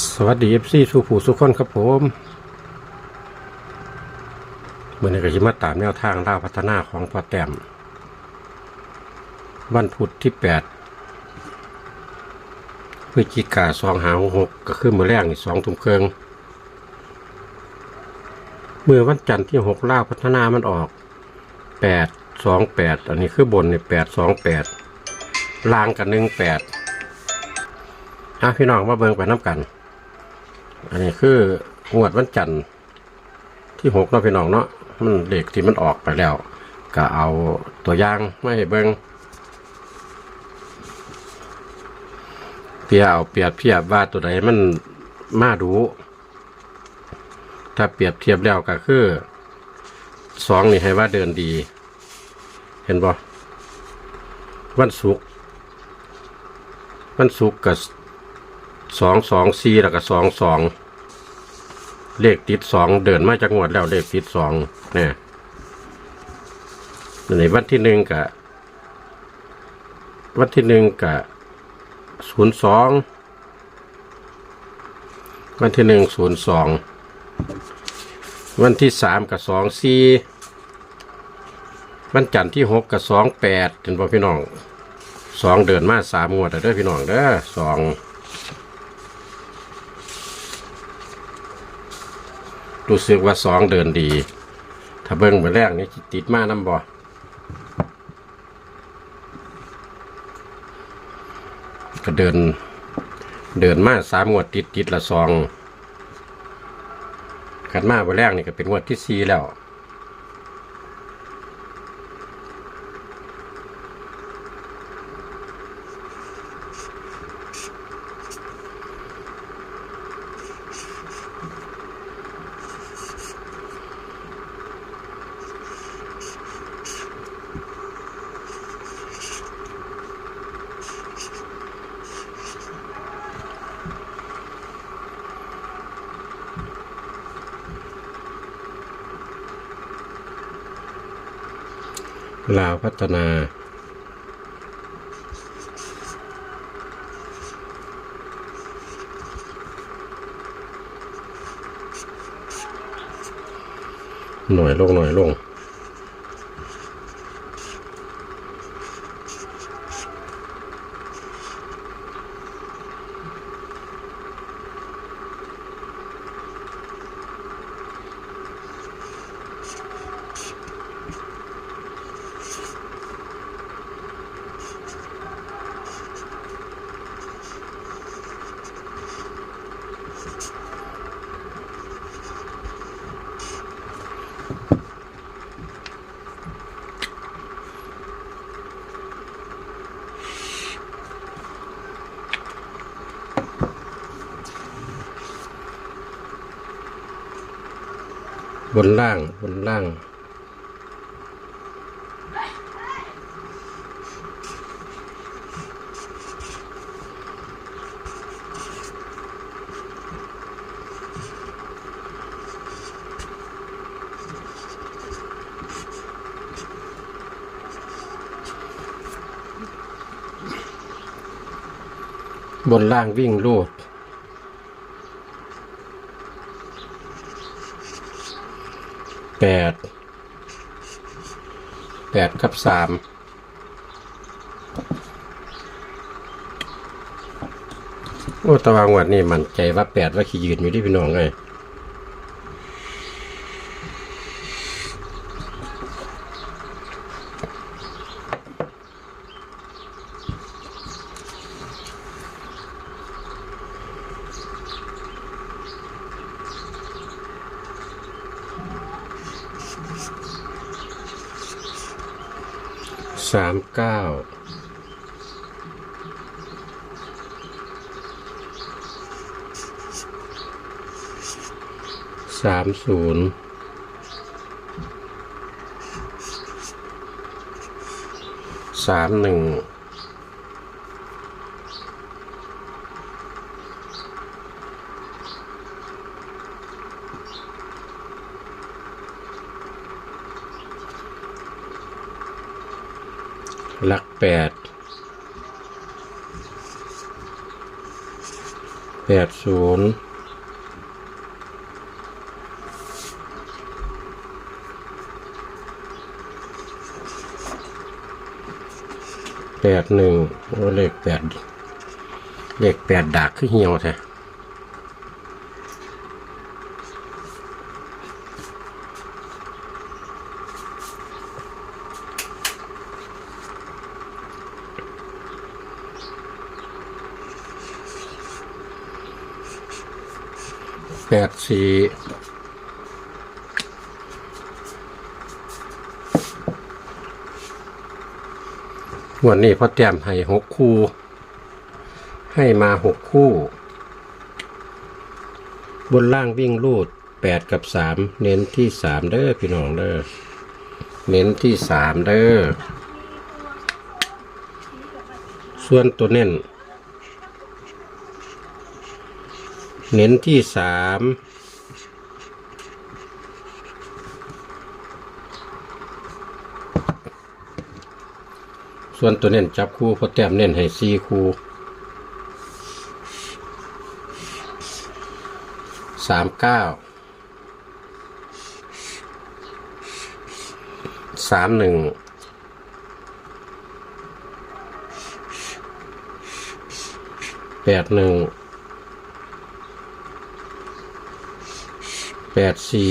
สวัสดีเอฟซีสุผูสุขคนครับผมเมื่อในี้ก็จมาตามแนวทางล่าพัฒนาของพอแต้มวันพุธที่แปดพฤศจิกาสองหาหกก็คือมือแรกสองทุ่มครึ่งเมื่อวันจันทร์ที่หกล่าพัฒนามันออกแปดสองแปดอันนี้คือบนในแปดสองแปดล่างกันหนึ่งแปดฮะพี่น้องมาเบิ่งไปน้ำกัน อันนี้คืองวดวันจันทร์ที่หกเนาะพี่น้องเนาะมันเด็กที่มันออกไปแล้ว ก็เอาตัวอย่างไม่ให้เบิงเปียเอาเปรียบเทียบว่าตัวใดมันมาดูถ้าเปรียบเทียบแล้วก็คือสองนี่ให้ว่าเดินดี เห็นบ่วันศุกร์วันศุกร์กับ สองสองสี่แล้วก็สองสองเลขติดสองเดินมาจากงวดแล้วเลขติดสองเนี่ยในวันที่หนึ่งกะวันที่หนึ่งกะศูนย์สองวันที่หนึ่งศูนย์สองวันที่สามกับสองสี่วันจันทร์ที่หกกับสองแปดเห็นป่พี่น้องสองเดินมาสามงวดแล้วเด้อพี่น้องเด้อสอง รู้สึกว่าสองเดินดี ถ้าเบิ้งไปแรกนี่ติดมาน้ำบ่ก็เดิน เดินมาสามงวดติดติดละสองขันมาวันแรกนี่ก็เป็นงวดที่สี่แล้ว ลาวพัฒนา หน่อยลงหน่อยลง บนล่างบนล่าง บนล่างวิ่งลูด แปดแปดกับสามโอ้ตะวางวัดนี่มันใจว่าแปดว่าขี่ยืนอยู่ที่พี่น้องไง สามเก้าสามศูนย์สามหนึ่ง แปดแปดศูนย์แปดหนึ่งเลขแปดเลขแปดดาขึ้นเหี่ยวแท้ แปดสี่วันนี้พ่อแต้มให้หกคู่ ให้มาหกคู่ บนล่างวิ่งรูดแปดกับสามเน้นที่สามเด้อพี่น้องเด้อเน้นที่สามเด้อส่วนตัวเน้น เน้นที่สามส่วนตัวเน้นจับคู่พอแต้มเน้นให้สี่คู่สามเก้าสามหนึ่งแปดหนึ่ง แปดสี่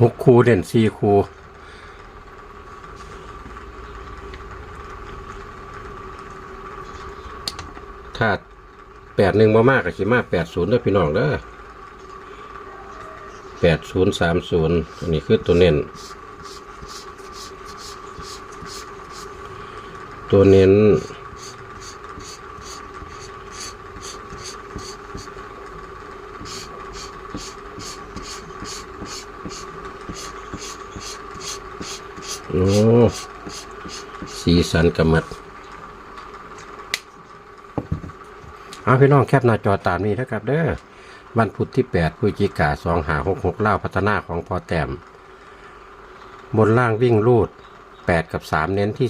หกคูเด่นสี่คูถ้าแปดหนึ่งมามากก็สิมาแปดศูนย์ด้วพี่น้องเด้อแปดศูนย์สามศูนย์อันนี้คือตัวเน้น ตัวเน้น โอ้สีสันกำมัดเอาพี่น้องแคปหน้าจอตามนี้นะครับเด้อวันพุธที่8พฤศจิกาสองหาหกหกเล่าพัฒนาของพอแต้มบนล่างวิ่งรูด 8 กับ 3 เน้นที่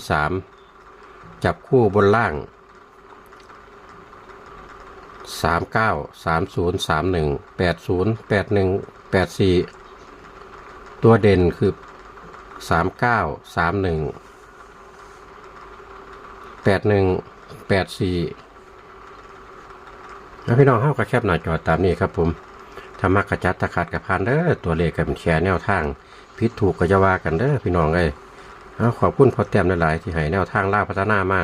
3 จับคู่บนล่าง 39 30 31 80 81 84 ตัวเด่นคือ สามเก้าสามหนึ่งแปดหนึ่งแปดสี่แล้วพี่น้องเข้ากับแคบหน้าจอตามนี้ครับผมธรรมะกระจัดตะขาดกับพานเด้อตัวเลขกับเป็นแชร์แนวทางพิษถูกก็จะว่ากันเด้อพี่น้องเอ้ยเอาขอบคุณพอแต้มหลายๆที่ให้แนวทางล่าพัฒนามา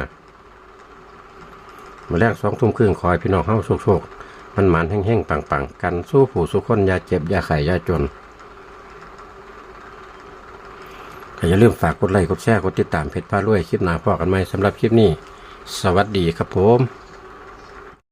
มาแรกสองทุ่มครึ่งคอยพี่น้องเข้าโชคๆมันหมันแห้งๆปังๆ กันสู้ผู้สู้คนยาเจ็บยาไข่ยาจน ก็อย่าลืมฝากกดไลค์กดแชร์กดติดตามเพจพารวยคลิปหน้าพอกันไหมสำหรับคลิปนี้ สวัสดีครับผม